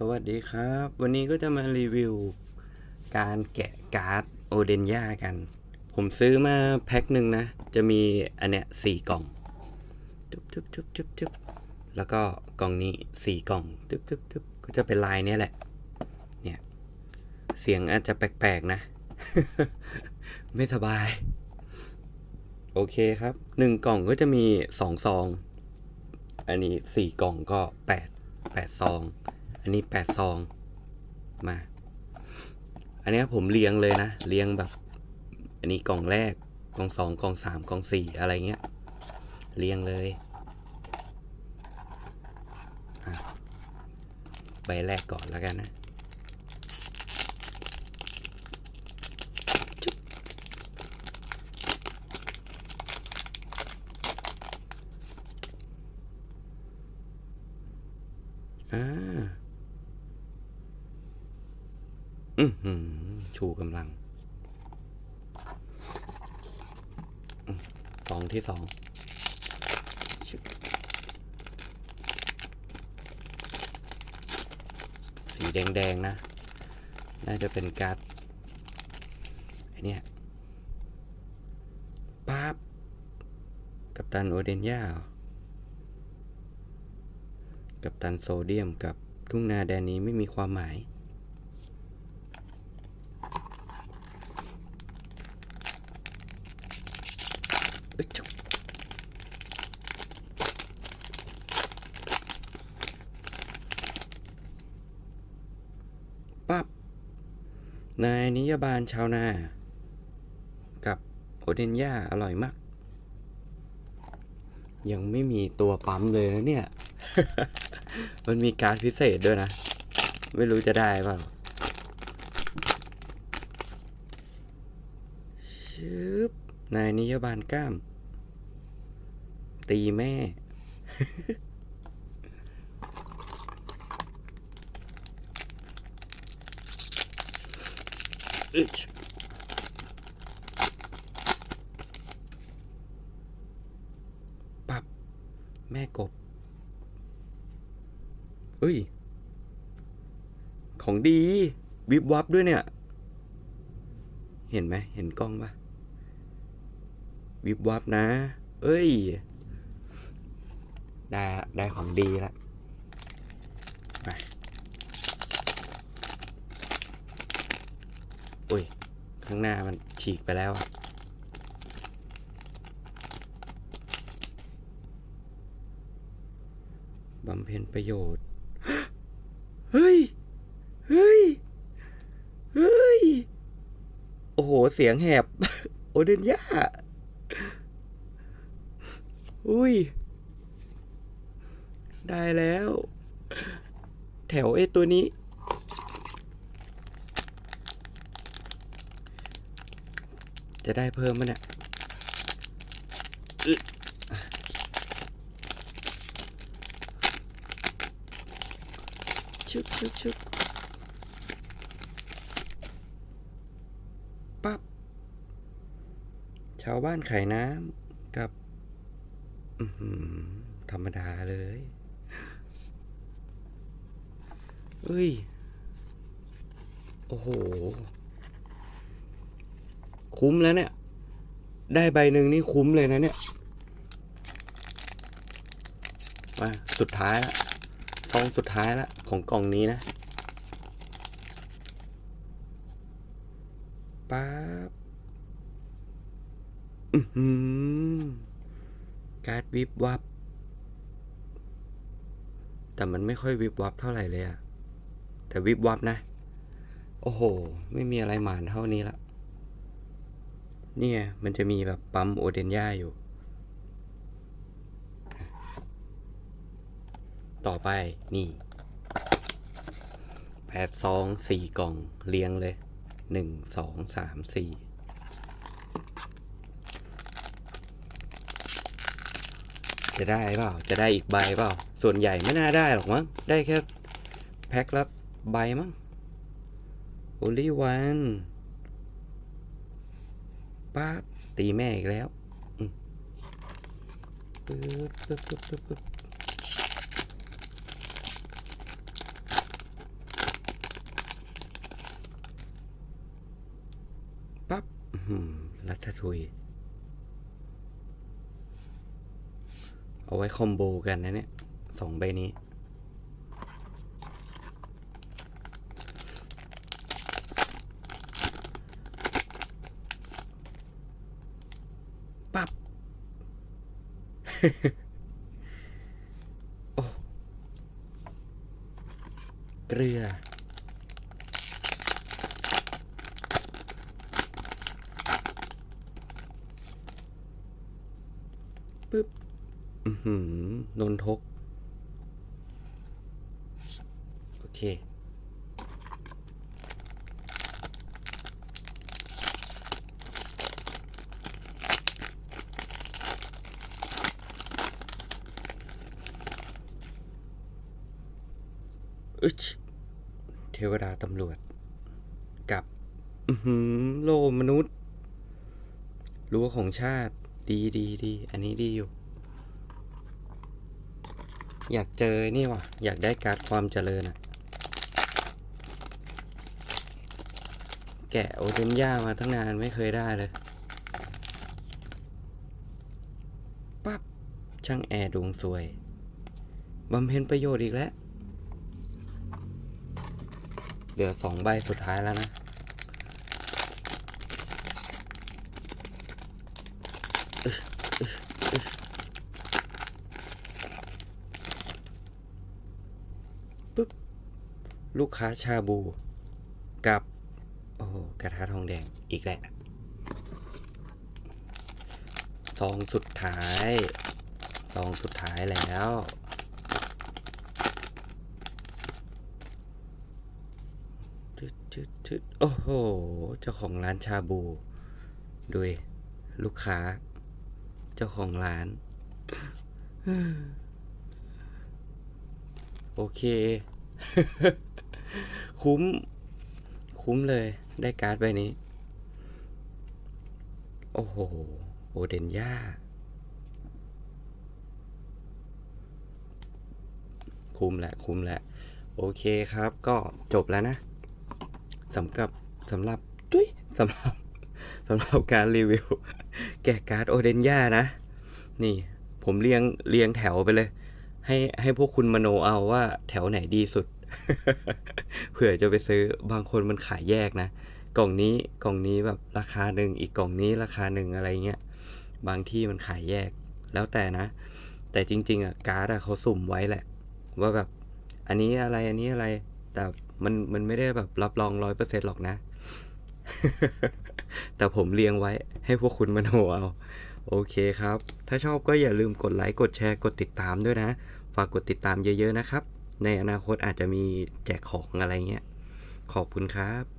สวัสดีครับ วันนี้ก็จะมารีวิว การแกะการ์ดโอเดนย่ากัน ผมซื้อมาแพ็คหนึ่งนะ จะมีอันเนี้ยสี่กล่องจุ๊บจุ๊บจุ๊บจุ๊บจุ๊บแล้วก็กล่องนี้สี่กล่องจุ๊บจุ๊บจุ๊บก็จะเป็นลายเนี้ยแหละ เนี่ย เสียงอาจจะแปลกๆนะ ไม่สบาย โอเคครับหนึ่งกล่องก็จะมีสองซอง อันนี้สี่กล่องก็แปดแปดซอง อันนี้แปดซองมา อันนี้ผมเรียงเลยนะ เรียงแบบ อันนี้กล่องแรก กล่องสองกล่องสามกล่องสี่อะไรเงี้ย เรียงเลยใบแรกก่อนแล้วกันนะอ่า อืชูกำลังสองที่สองสีแดง ๆ นะ น่าจะเป็นการ์ดไอเนี่ยปั๊บกับตันโอเดนย่ากับตันโซเดียมกับทุ่งนาแดนนี้ไม่มีความหมาย อึ๊ดจุ๊บ ปั๊บนายนิยบาลชาวนา กับโอเดนย่าอร่อยมาก ยังไม่มีตัวปั๊มเลยนะเนี่ย มันมีการพิเศษด้วยนะ ไม่รู้จะได้เปล่าชึบ นายนิยบาลกล้าม ตีแม่อึ๊ชปับ แม่กบเอ้ย ของดี วิบวับด้วยเนี่ย เห็นไหม เห็นกล้องปะ วิบวับนะ เอ้ย ได้ได้ของดีละไปอุ้ย ข้างหน้ามันฉีกไปแล้วบำเพ็ญประโยชน์ เฮ้ย เฮ้ย เฮ้ย โอ้โห เสียงแหบ โอเดนย่า อุ้ย ได้แล้ว แถวไอ้ตัวนี้ จะได้เพิ่มมั้ยเนี่ยชึบชึบชึบปั๊บ ชาวบ้านขายน้ำ ธรรมดาเลยเอ้ย โอ้โห คุ้มแล้วเนี่ย ได้ใบหนึ่งนี่คุ้มเลยนะเนี่ย มาสุดท้ายละซองสุดท้ายละของกล่องนี้นะป๊าบอือหือ การ์ดวิบวับ แต่มันไม่ค่อยวิบวับเท่าไหร่เลยอะแต่วิบวับนะ โอ้โห ไม่มีอะไรหมานเท่านี้ละ เนี่ยมันจะมีแบบปั๊มโอเดนย่าอยู่ ต่อไปนี่แปดซองสี่กล่องเรียงเลยหนึ่งสองสามสี่ จะได้เปล่า จะได้อีกใบเปล่า ส่วนใหญ่ไม่น่าได้หรอกมั้ง ได้แค่แพ็คละใบมั้งโอลี่วันป้าตีแม่อีกแล้วปั๊บรัฐทธุย เอาไว้คอมโบกันนะเนี่ยสองใบนี้ปับโอ้เกลือปึ๊บ นนทก โอเค อึชเทวดาตำรวจ กับอือหือโลมนุษย์ รั้วของชาติ ดีดีดี อันนี้ดีอยู่ อยากเจอนี่ว่ะ อยากได้การ์ดความเจริญอะแกะโอเทนย่ามาตั้งนานไม่เคยได้เลย ปั๊บ ช่างแอร์ดวงสวยบำเพ็ญประโยชน์อีกแล้ว เหลือสองใบสุดท้ายแล้วนะ ปึ๊บ ลูกค้าชาบู กับ โอ้กระทะทองแดงอีกแหละซองสุดท้ายซองสุดท้ายแล้วจึ๊ดจึ๊ดจุดโอ้โห เจ้าของร้านชาบู ดูดิ ลูกค้า เจ้าของร้าน โอเค คุ้ม คุ้มเลย ได้การ์ดใบนี้ โอ้โห โอเดนย่า คุ้มแหละ คุ้มแหละ โอเคครับ ก็จบแล้วนะสำกับสำหรับตุ้ยสำหรับสำหรับการรีวิว แกะการ์ดโอเดนย่านะ นี่ผมเรียงเรียงแถวไปเลย ให้ให้พวกคุณมโนเอาว่าแถวไหนดีสุด เผื่อจะไปซื้อบางคนมันขายแยกนะ กล่องนี้กล่องนี้แบบราคาหนึ่งอีกกล่องนี้ราคาหนึ่งอะไรเงี้ยบางที่มันขายแยกแล้วแต่นะ แต่จริง ๆอะการ์ดอะเขาสุ่มไว้แหละ ว่าแบบอันนี้อะไรอันนี้อะไร แต่มันมันไม่ได้แบบรับรองร้อยเปอร์เซ็นต์หรอกนะ แต่ผมเรียงไว้ให้พวกคุณมโนเอา โอเคครับ ถ้าชอบก็อย่าลืมกดไลค์ กดแชร์ กดติดตามด้วยนะ ฝากกดติดตามเยอะๆนะครับ ในอนาคตอาจจะมีแจกของอะไรเงี้ย ขอบคุณครับ